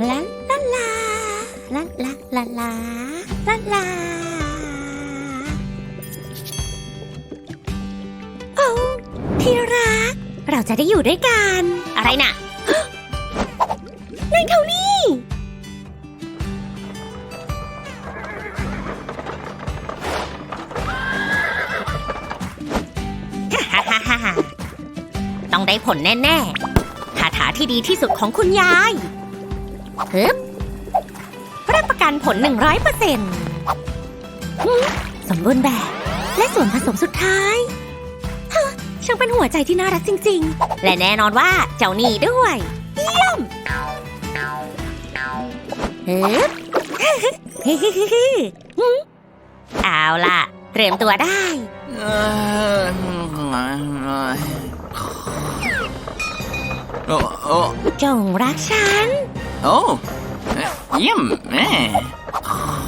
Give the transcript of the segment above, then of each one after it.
ลาลาลาลาลาลาลาลาลาโอ้ที่รัก เราจะได้อยู่ด้วยกัน อะไรน่ะนั่นเขานี่ต้องได้ผลแน่ ๆ คาถาที่ดีที่สุดของคุณยาย ฮึบรับประกันผล 100เปอร์เซ็นต์สมบูรณ์แบบ และส่วนผสมสุดท้ายฮะช่างเป็นหัวใจที่น่ารักจริง ๆ และแน่นอนว่าเจ้านี่ด้วย เยี่ยมฮึบฮึฮึฮึฮึฮึเอาล่ะ เตรียมตัวได้เอ่อโอ้โอ้จงรักฉัน โอ้เยี่ยมแม่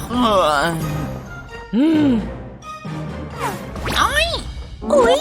เอ่ออืมอุ๊ย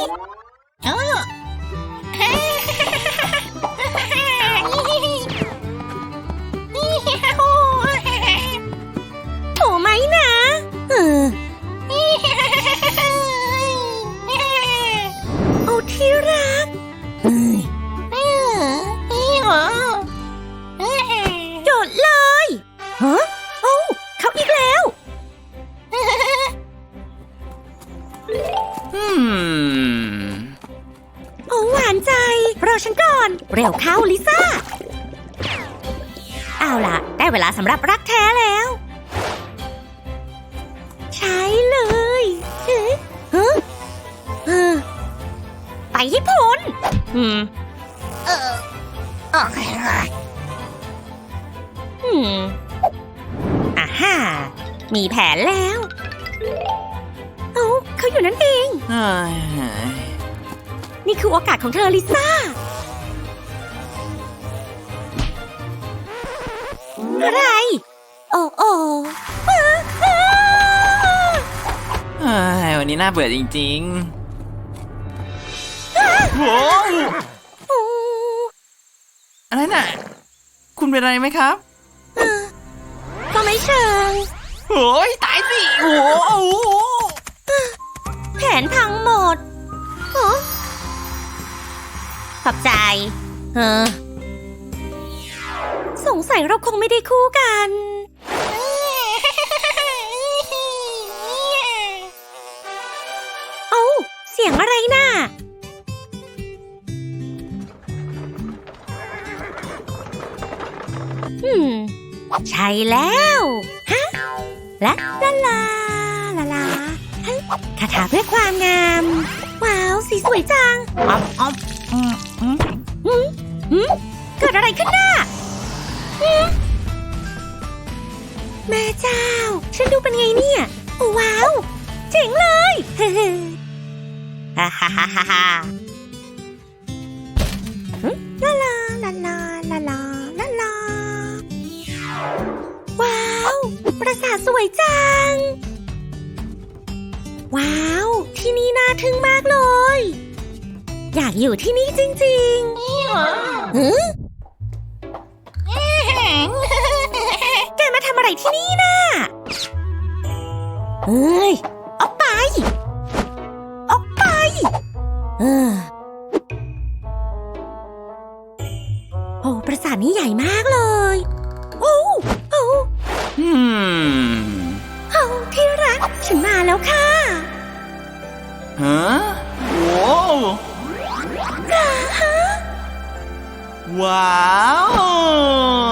เร็วเข้าลิซ่า เอาล่ะ ได้เวลาสำหรับรักแท้แล้ว ใช้เลยเฮ้ยเฮ้ยเออไปญี่ปุ่นอืมเออโอเคอืมอ่าฮ่ามีแผนแล้วเอ้าเขาอยู่นั่นเองเอ้ยนี่คือโอกาสของเธอลิซ่า อะไร โอ้โอ้อ้าอ้าเอ้ยวันนี้น่าเบื่อจริงๆโว้วโอ้อะไรน่ะ คุณเป็นอะไรไหมครับ ก็ไม่เชิงโอ้ยตายสิโอ้โหแผนพังหมดฮะขอบใจ เออ สงสัยเราคงไม่ได้คู่กัน เอ้าเสียงอะไรน่ะ อืม ใช่แล้ว ฮะละลาลาลาลาฮะคาถาเพื่อความงาม ว้าว สีสวยจังอ๊อบอ๊อบอืมอืมหืมเกิดอะไรขึ้นน่ะ แม่เจ้า ฉันดูเป็นไงเนี่ยโอ้ว้าว เจ๋งเลยเฮ้ฮ่าฮ่าฮ่าฮ่าฮ่าหึลาลาลาลาลาลาลาลาว้าว ปราสาทสวยจัง ว้าว ที่นี่น่าทึ่งมากเลย อยากอยู่ที่นี่จริงๆฮึแก อะไรที่นี่น่ะเฮ้ย ออกไป ออกไป เออ โอ้ปราสาทนี้ใหญ่มากเลย โอ้โอ้อืมโอ้ที่รัก ฉันมาแล้วค่ะฮะโว้วว้าว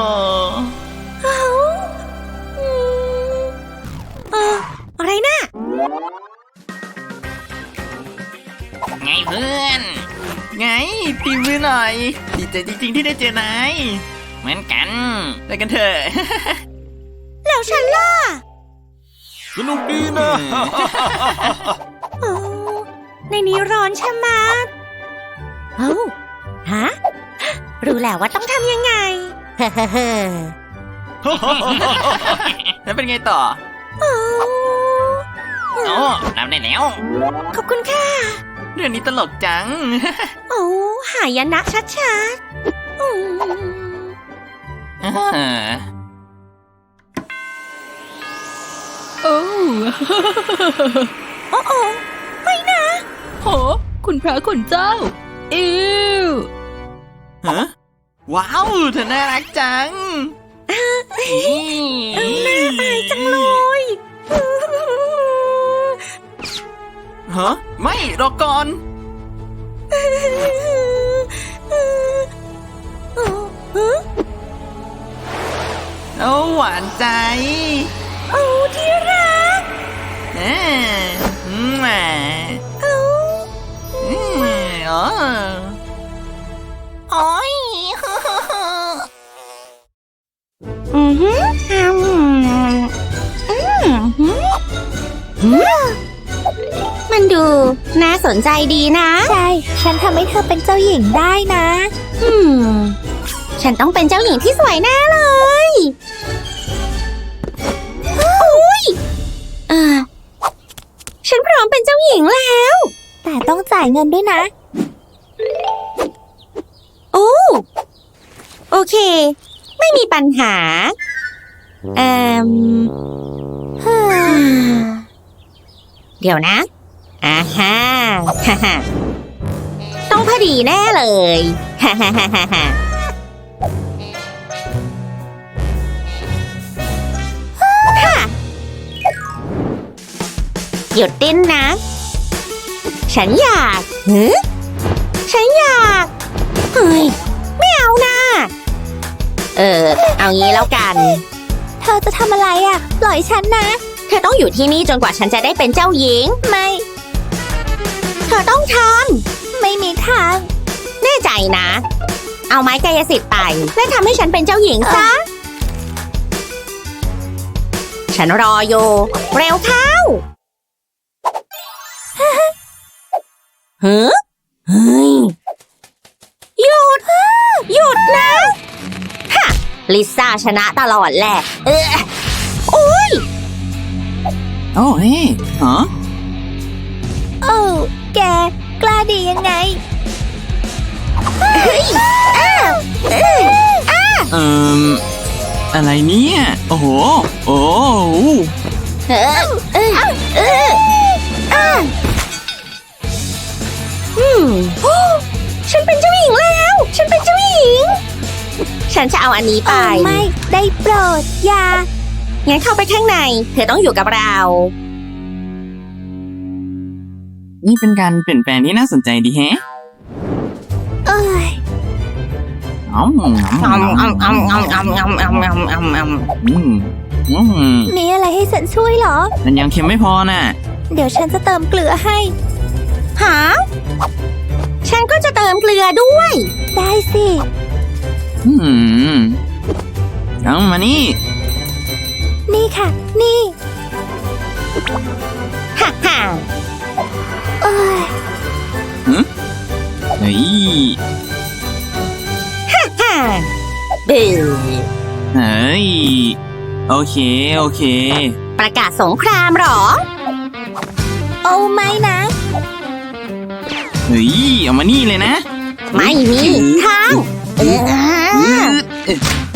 หน่อย ดีใจจริงๆที่ได้เจอนายเหมือนกันไปกันเถอะ แล้วฉันล่ะสนุกดีนะ โอ้ในนี้ร้อนใช่ไหมะเอ้าฮะ รู้แล้วว่าต้องทำยังไง เฮ้เฮ้แล้วเป็นไงต่อ โอ้ โอ้ทำได้แล้ว ขอบคุณค่ะ เรื่องนี้ตลกจัง โอ้หายนะชัดๆอืมอ่าโอ้โอ้โอ้ไม่นะโหคุณพระคุณเจ้า อิวฮะว้าวเธอน่ารักจัง น่าอายจังเลย ฮะไม่รอก่อน โอ้หวานใจ โอ้ที่รักเอ่อืมแหมอืมอ๋อโอ้ยอือหืออืมอืมอืม มันดู น่าสนใจดีนะ ใช่ ฉันทำให้เธอเป็นเจ้าหญิงได้นะ อืม ฉันต้องเป็นเจ้าหญิงที่สวยแน่เลยโอ้ยอ่าฉันพร้อมเป็นเจ้าหญิงแล้ว แต่ต้องจ่ายเงินด้วยนะ โอ้ โอเค ไม่มีปัญหาเอ่มฮ่าเดี๋ยวนะ อ่าฮะฮ่าฮ่าต้องพอดีแน่เลยฮ่าฮ่าฮ่าฮ่าฮ่าฮ่าหยุดดิ้นนะ ฉันอยากหือฉันอยากเฮ้ยไม่เอานะเออ เอางี้แล้วกัน เธอจะทำอะไรอะ ปล่อยฉันนะ เธอต้องอยู่ที่นี่จนกว่าฉันจะได้เป็นเจ้าหญิง ไม่เธ อต้องทำไม่มีทาง แน่ใจนะ เอาไม้กายสิทธิ์ไป และทำให้ฉันเป็นเจ้าหญิงซะ ฉันรออยู่เร็วเข้าเฮ้ยเฮ้ยหยุด หยุดนะฮะลิซ่าชนะตลอดแหละเออโอ้ยโอ้เฮ้ยฮะโอ้ แก กล้าดียังไงเฮ้ยอ้าวเอ้ยอ้าเอ่มอะไรเนี่ย โอ้โห โอ้โหเออเออเอออ้าอืมโอ้ฉันเป็นเจ้าหญิงแล้ว ฉันเป็นเจ้าหญิง ฉันจะเอาอันนี้ไป ไม่ ได้โปรดอย่างั้นเข้าไปข้างใน เธอต้องอยู่กับเรา นี่เป็นการเปลี่ยนแปลงที่น่าสนใจดีแฮะเอ้ยอ๋อมอ๋อมอ๋อมอ๋อมอ๋อมอ๋อมอ๋อมอ๋อมอ๋อมอ๋อมอ๋อมอืมอืมมีอะไรให้ฉันช่วยเหรอ มันยังเค็มไม่พอน่ะ เดี๋ยวฉันจะเติมเกลือให้ หา ฉันก็จะเติมเกลือด้วย ได้สิ อืมเอามานี่ นี่ค่ะ นี่ฮ่าฮ่า เอ้ยเฮ้ยฮ่าเบื่อเฮ้ย โอเค โอเค ประกาศสงครามเหรอ โอ้ไม่นะ เฮ้ย เอามานี่เลยนะ ไม่มีทางเออ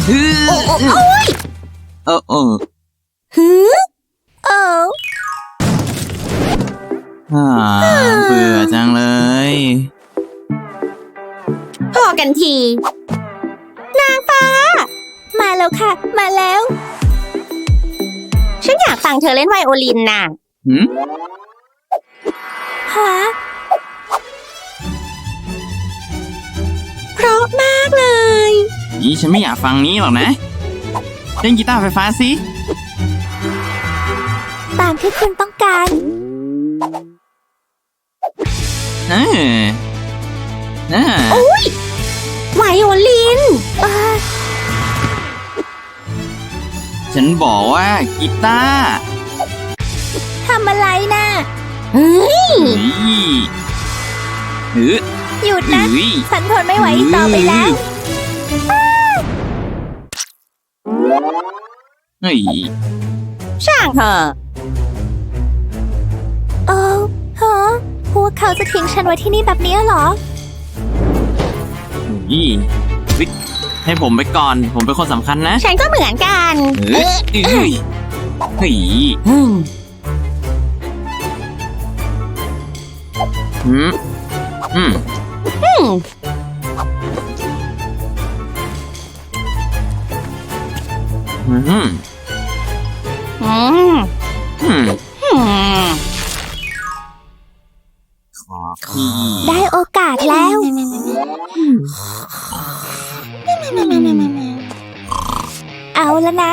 ฮือโอ้โอ้โอ้ยเออเออหื อ่าเบื่อจังเลย พอกันที นางฟ้า มาแล้วค่ะ มาแล้ว ฉันอยากฟังเธอเล่นไวโอลินน่ะหืมฮะเพราะมากเลยอีฉันไม่อยากฟังนี้หรอกนะ เล่นกีตาร์ไฟฟ้าสิ ตามที่คุณต้องการ เออเออไวโอลินฉันบอกว่ากีตาร์ทำอะไรนะเฮ้ยเฮ้ยเฮ้ยหยุดนะเฮ้ยฉันทนไม่ไหวอีกต่อไปแล้ว เฮ้ยช่างเถอะเออฮะ พวกเขาจะทิ้งฉันไว้ที่นี่แบบนี้เหรอเฮ้ยเฮ้ยเให้ผมไปก่อน ผมเป็นคนสำคัญนะฉันก็เหมือนกันเอ้ยเอ้ยเฮ้ยอืมอืมอืมอืมอืมอืมอืม อืมขอพี่ ได้โอกาสแล้ว เอาแล้วนะ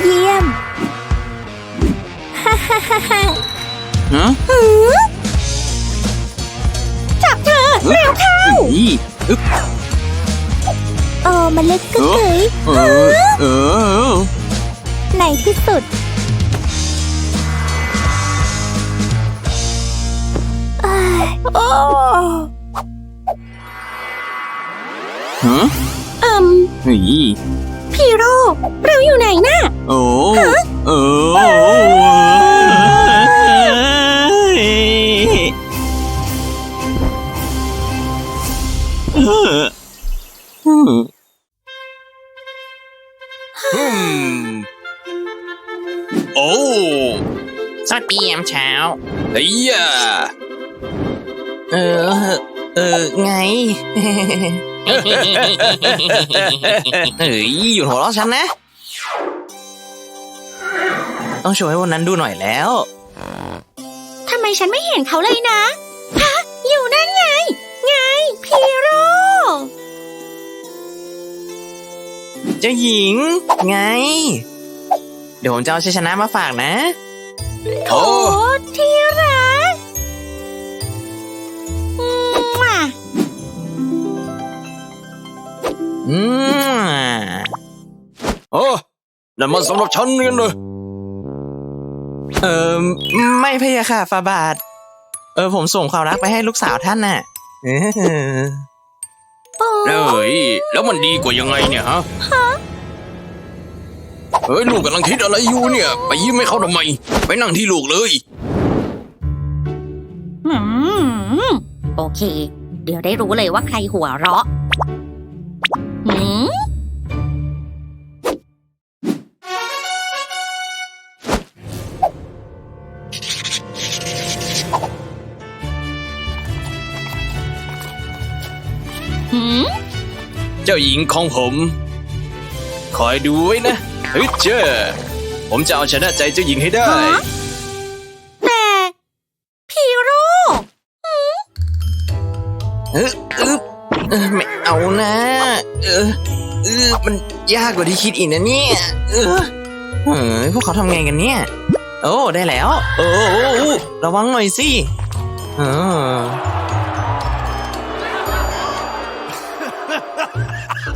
เยี่ยม ฮ่าฮ่าฮ่าฮ่าฮะจับเธอเร็วเข้าอีอึ๊บโอ้มันเล็กกึ๊กกึ๋ยเออเออในที่สุด โอ้ฮะเอิมเฮ้ยพีโร่เราอยู่ไหนน่ะ โอ้เออเออเอออืมโอ้สวัสดียามเช้าเฮีย เออ เออ ไง เฮ้ยหยุดหัวเราะฉันนะ ต้องโชว์ให้วันนั้นดูหน่อยแล้ว ทำไมฉันไม่เห็นเขาเลยนะฮะอยู่นั่นไง ไง พีโร่เจ้าหญิง ไง เดี๋ยวผมจะเอาชัยชนะมาฝากนะ โอ้โอ้ที่รัก อืมโอ้นั่นมันสำหรับฉันกันเลยเออไม่พะยะค่ะฟาบาท เออ ผมส่งความรักไปให้ลูกสาวท่านน่ะเออโอ้เอ้ยแล้วมันดีกว่ายังไงเนี่ยฮะเฮ้ยลูกกำลังคิดอะไรอยู่เนี่ย ไปยิ้มให้เขาทำไม ไปนั่งที่ลูกเลยอืมโอเค เดี๋ยวได้รู้เลยว่าใครหัวเราะ หืมหืมเจ้าหญิงของผม คอยดูไว้นะเฮ้ยเจ้าผมจะเอาชนะใจเจ้าหญิงให้ได้ฮะแต่พีโร่เออ เออเออไม่เอานะ เออเออมันยากกว่าที่คิดอีกนะเนี่ย เออเฮ้ยพวกเขาทำไงกันเนี่ย โอ้ได้แล้ว โอ้โอ้โอ้โอ้ระวังหน่อยสิเออ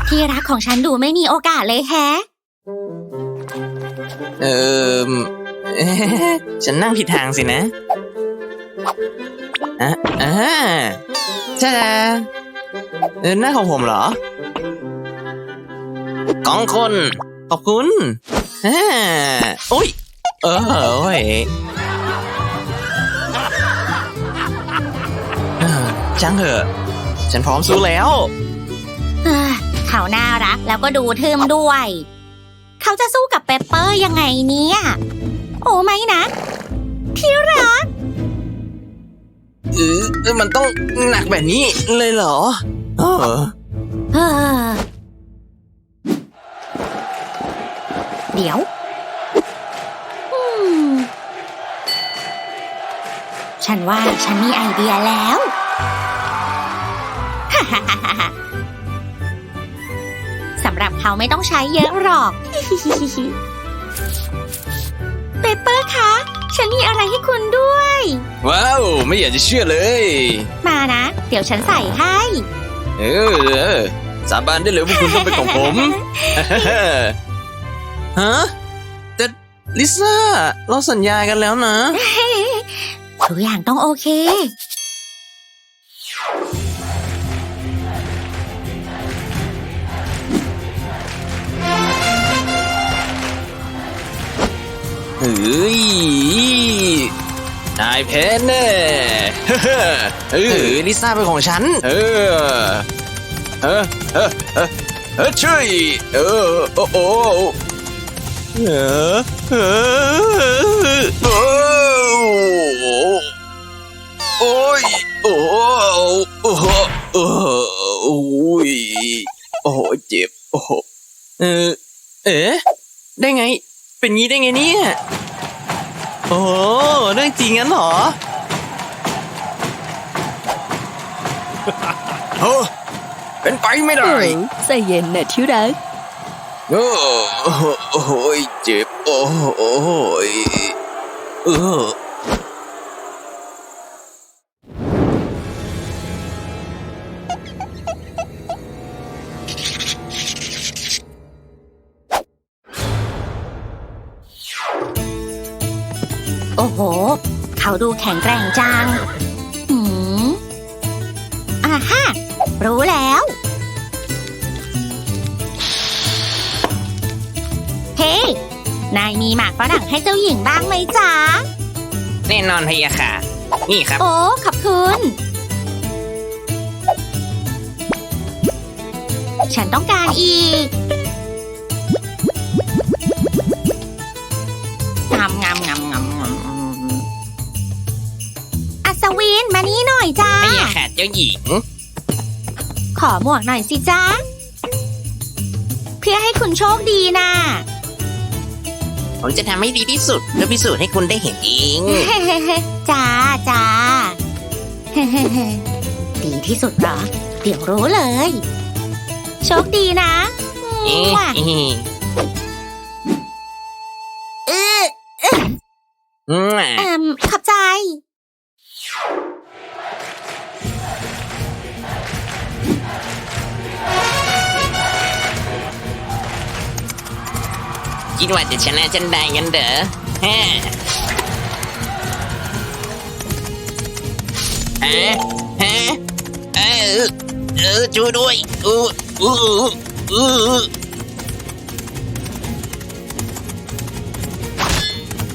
ที่รักของฉันดูไม่มีโอกาสเลยแฮะ เออเอ๊ะฉันนั่งผิดทางสินะอะอ่าจ้า เออหน้าของผมเหรอกองคน ขอบคุณอ่าโอ้ย เออโอ้ยเออช่างเถอะ ฉันพร้อมสู้แล้วเขาน่ารักแล้วก็ดูทึมด้วย เขาจะสู้กับเปปเปอร์ยังไงเนี่ย โอ้ไม่นะ ที่รักเออมันต้องหนักแบบนี้เลยเหรอ ออเออเดี๋ยวอืมฉันว่าฉันมีไอเดียแล้วสำหรับเขาไม่ต้องใช้เยอะหรอก เปเปอร์คะ ฉันมีอะไรให้คุณด้วย ว้าว ไม่อยากจะเชื่อเลย มานะ เดี๋ยวฉันใส่ให้ เออเออสาบานได้เลยว่าคุณต้องเป็นของผมฮะแต่ลิซ่า เราสัญญากันแล้วนะ ทุกอย่างต้องโอเค เฮ้ย นายแพ้แน่เอเอออลิซ่าเป็นของฉัน เออเออเออเออเออช่วยเออโอ้โอ้เออเออโอ้โอ้ยโอ้โอ้โอ้โอ้ยโอ้เจ็บโอ้เออเอ๊ะได้ไง เป็นงี้ได้ไงเนี่ย โอ้เรื่องจริงงั้นเหรอเฮ้อเป็นไปไม่ได้ใจเย็นนะที่รักโอ้โอ้ยเจ็บโอ้โอ้ยเออ ดูแข็งแกร่งจัง หืมอ่าฮะรู้แล้ว เฮ้ยนายมีหมากฝรั่งให้เจ้าหญิงบ้างไหมจ๊ะ แน่นอนพะยะค่ะ นี่ครับ โอ้ ขอบคุณ ฉันต้องการอีก เจ้าหญิง ขอหมวกหน่อยสิจ้าเพื่อให้คุณโชคดีนะผมจะทำให้ดีที่สุดเพื่อพิสูจน์ให้คุณได้เห็นเองจ้าจ้าดีที่สุดเหรอ เดี๋ยวรู้เลย โชคดีนะเอ๊ะมั่วเอ๊ะเอออืมเอิ่มขอบ คิดว่าจะชนะฉันได้งั้นเด้อฮะฮะฮะเออเออช่วยด้วยอู้อู้อู้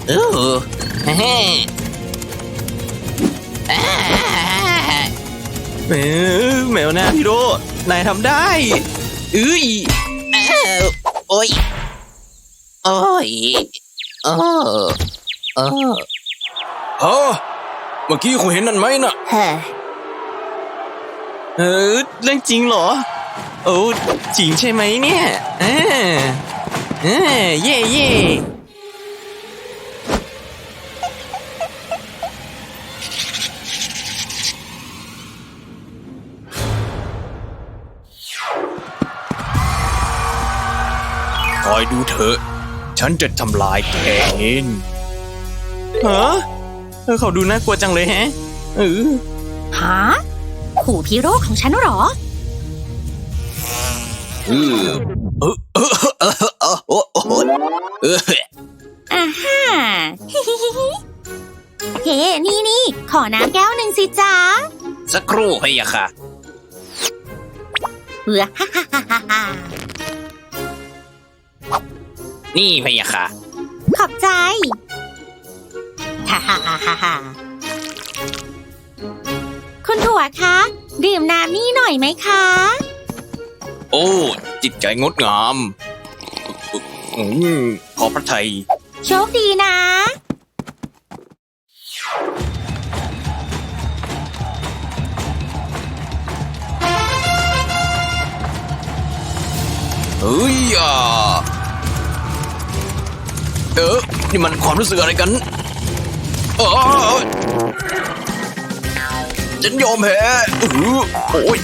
อู้ฮะอ่าแมวแมวหน้าพี่โรนายทำได้เอ้ยอ้าวโอ้ย โอ้ยโอ้โอ้ฮะเมื่อกี้คุณเห็นนั่นไหมน่ะเฮ้อเออเรื่องจริงเหรอ โอ้จริงใช่ไหมเนี่ยเออเออเย่เย่คอยดูเถอะ ฉันจะทำลายแกเองเหรอเออเขาดูน่ากลัวจังเลยแฮะเออฮะขู่พีโร่ของฉันเหรอเออเออเออเออเออโอ้โหเอออ่าฮ่าเฮ้นี่นี่ขอน้ำแก้วหนึ่งสิจ๊ะสักครู่พะยะค่ะเอือฮ่าฮ่าฮ่าฮ่าฮ่า นี่พะยะค่ะ ขอบใจ ฮ่าฮ่าฮ่าฮ่าฮ่าคุณถั่วคะ ดื่มน้ำนี่หน่อยไหมคะ โอ้ จิตใจงดงามอืมขอพระไทย โชคดีนะ เฮ้ยอะ เออ นี่มันความรู้สึกอะไรกันเออฉันยอมแพ้เออโอ้ย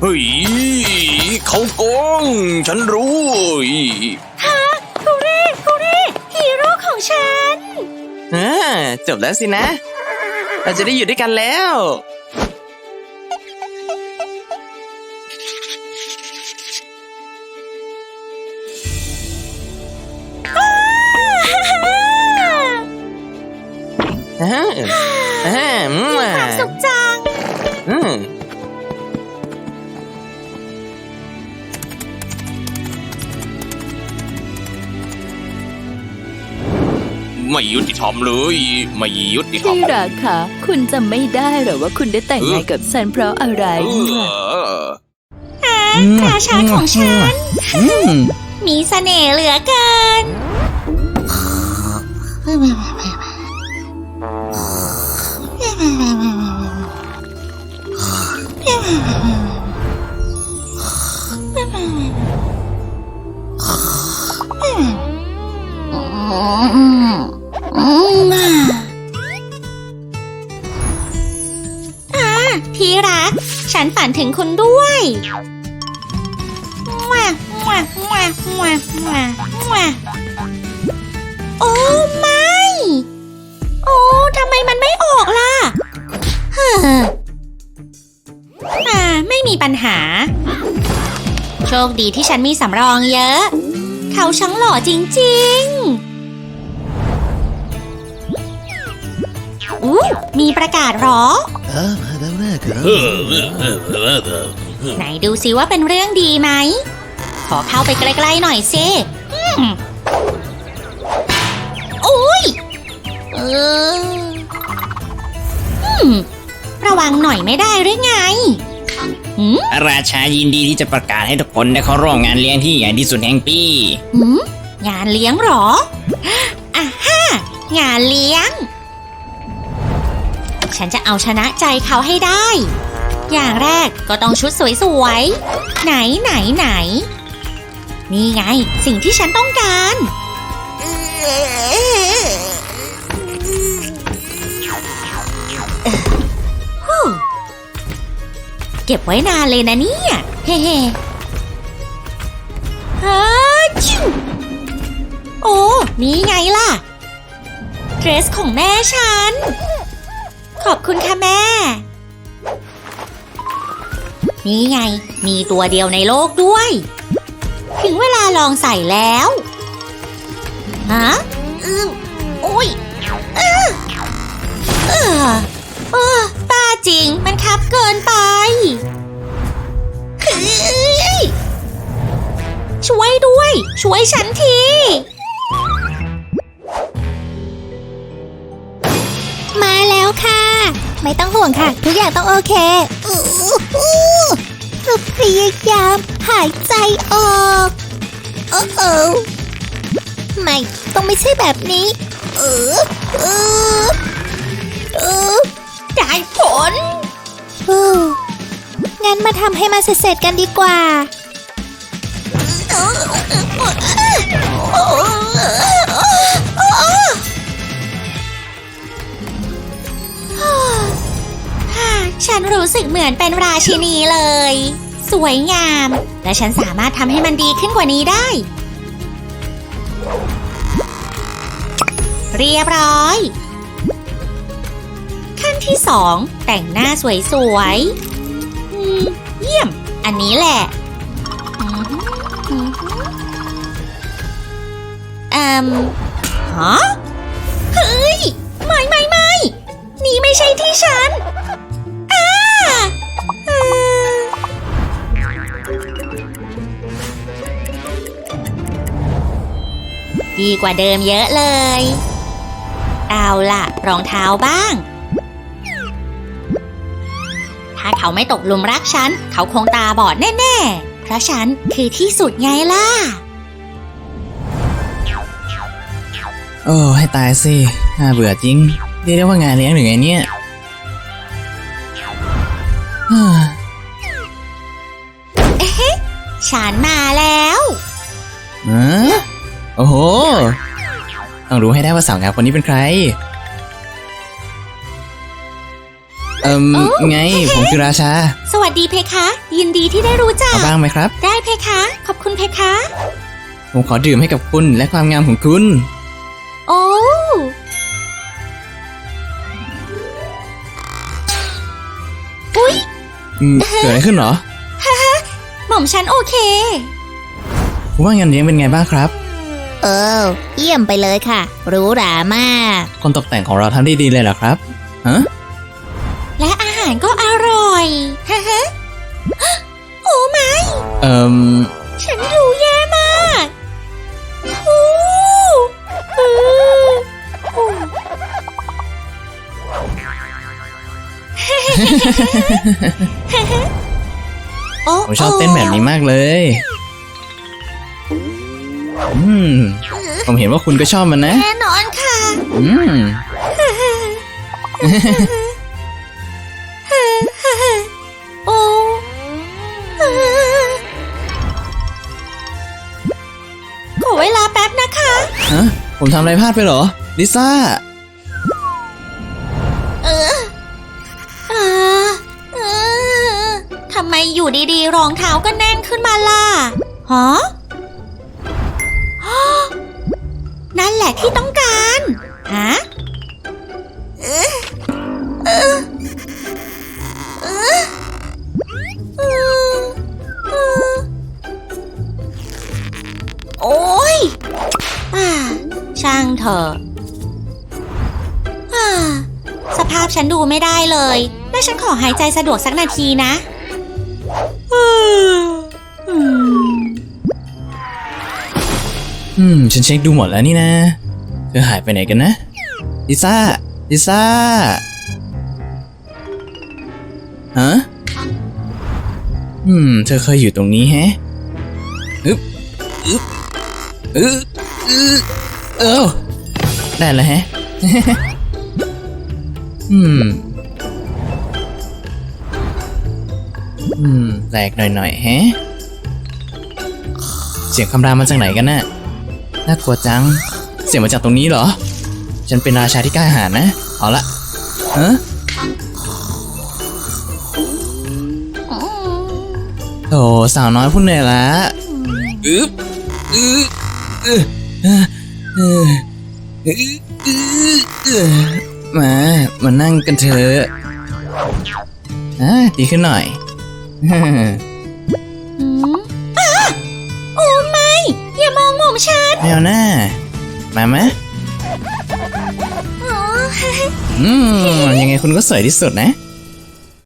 เฮ้ยเขาโกง ฉันรู้ฮ้ยกูเร่กูเร่ฮีโร่ของฉันอ่าจบแล้วสินะ เราจะได้อยู่ด้วยกันแล้ว อ่าอ่าอืมมีความสุขจัง อืมไม่ยุติธรรมเลย ไม่ยุติธรรมที่รักค่ะ คุณจำไม่ได้เหรอว่าคุณได้แต่งงานกับฉันเพราะอะไรเออราชาของฉันอืมมีเสน่ห์เหลือเกินอ่า ที่รัก ฉันฝันถึงคุณด้วยว้าว้าว้าว้าว้าว้าโอ้ไม่ โอ้ทำไมมันไม่ออกล่ะ ม่มีปัญหา โชคดีที่ฉันมีสำรองเยอะ เขาช่างหล่อจริงๆอู้มีประกาศเหรอไหนดูซิว่าเป็นเรื่องดีไหม ขอเข้าไปใกล้ๆหน่อยสิอืมโอ้ยเออระวังหน่อยไม่ได้หรือไง หืมราชายินดีที่จะประกาศให้ทุกคนได้เข้าร่วมงานเลี้ยงที่ใหญ่ที่สุดแห่งปี หืมงานเลี้ยงเหรออะฮ่างานเลี้ยง ฉันจะเอาชนะใจเขาให้ได้ อย่างแรกก็ต้องชุดสวยๆ ไหนไหนไหน นี่ไงสิ่งที่ฉันต้องการฮู้ ก็บไว้นานเลยนะเนี่ย เฮ้ๆฮัชิวโอ้ นี่ไงล่ะ เดรสของแม่ฉัน ขอบคุณค่ะแม่ นี่ไง มีตัวเดียวในโลกด้วย ถึงเวลาลองใส่แล้ว ฮะ ช่วยฉันที มาแล้วค่ะ ไม่ต้องห่วงค่ะ ทุกอย่างต้องโอเคอู้อู้จะพยายามหายใจออกโอ้โอไม่ต้องไม่ใช่แบบนี้ เออเออเออได้ผลงั้นมาทำให้มันเสร็จๆกันดีกว่า ฉันรู้สึกเหมือนเป็นราชินีเลย สวยงาม และฉันสามารถทำให้มันดีขึ้นกว่านี้ได้ เรียบร้อย ขั้นที่สองแต่งหน้าสวยๆอืมเยี่ยม อันนี้แหละอืมอืมอืมฮะเฮ้ย ไม่ไม่ไม่นี่ไม่ใช่ที่ฉัน ดีกว่าเดิมเยอะเลย เอาล่ะ รองเท้าบ้าง ถ้าเขาไม่ตกหลุมรักฉัน เขาคงตาบอดแน่ๆ เพราะฉันคือที่สุดไงล่ะ โอ้ให้ตายสิ น่าเบื่อจริง เรียกได้ว่างานเลี้ยงหรือไงเนี่ยฮ่าฉันมาแล้วฮะ โอ้โห ต้องรู้ให้ได้ว่าสาวงามคนนี้เป็นใคร เอิมโอ้ ไง ผมคือราชา สวัสดีเพคะ ยินดีที่ได้รู้จัก เอาบ้างไหมครับ ได้เพคะ ขอบคุณเพคะ ผมขอดื่มให้กับคุณและความงามของคุณ โอ้อุ๊ย อืมเกิดอะไรขึ้นเหรอ หม่อมฉันโอเคคุณว่างานเลี้ยงเป็นไงบ้างครับ เออ เยี่ยมไปเลยค่ะหรูหรามาก คนตกแต่งของเราทำได้ดีเลยเหรอครับฮะและอาหารก็อร่อยฮะฮะโอ้ไม่ เอ่มฉันรู้แย่มากโอ้เอโอ้โอ้ผมชอบเต้นแบบนี้มากเลย อืม ผมเห็นว่าคุณก็ชอบมันนะ แน่นอนค่ะ อืม โอ้ขอเวลาแป๊บนะคะ ฮะ ผมทำอะไรพลาดไปเหรอ ลิซ่า เออเออเออทำไมอยู่ดีๆ รองเท้าก็แน่นขึ้นมาล่ะฮะ นั่นแหละที่ต้องการฮะโอ้ยอ่าช่างเถอะสภาพฉันดูไม่ได้เลยแม่ฉันขอหายใจสะดวกสักนาทีนะ อืม ฉันเช็คดูหมดแล้วนี่นะ เธอหายไปไหนกันนะ ลิซ่า ลิซ่า ฮะ อืม เธอเคยอยู่ตรงนี้แฮะอึ๊บอึ๊บอึ๊บอึ๊บเออได้แล้วแฮะ อืม อืมแปลกหน่อยๆแฮะ เสียงคำรามมาจากไหนกันน่ะ น่ากลัวจัง เสียงมาจากตรงนี้เหรอ ฉันเป็นราชาที่กล้าหาญนะ เอาละเออโถสาวน้อยพูดเหนื่อยละอึ๊บอึ๊บอึ๊บอึ๊บอึ๊บมา มานั่งกันเถอะอะดีขึ้นหน่อย อมฉันไม่เอาหน้า มาไหมอ๋ออืมยังไงคุณก็สวยที่สุดนะ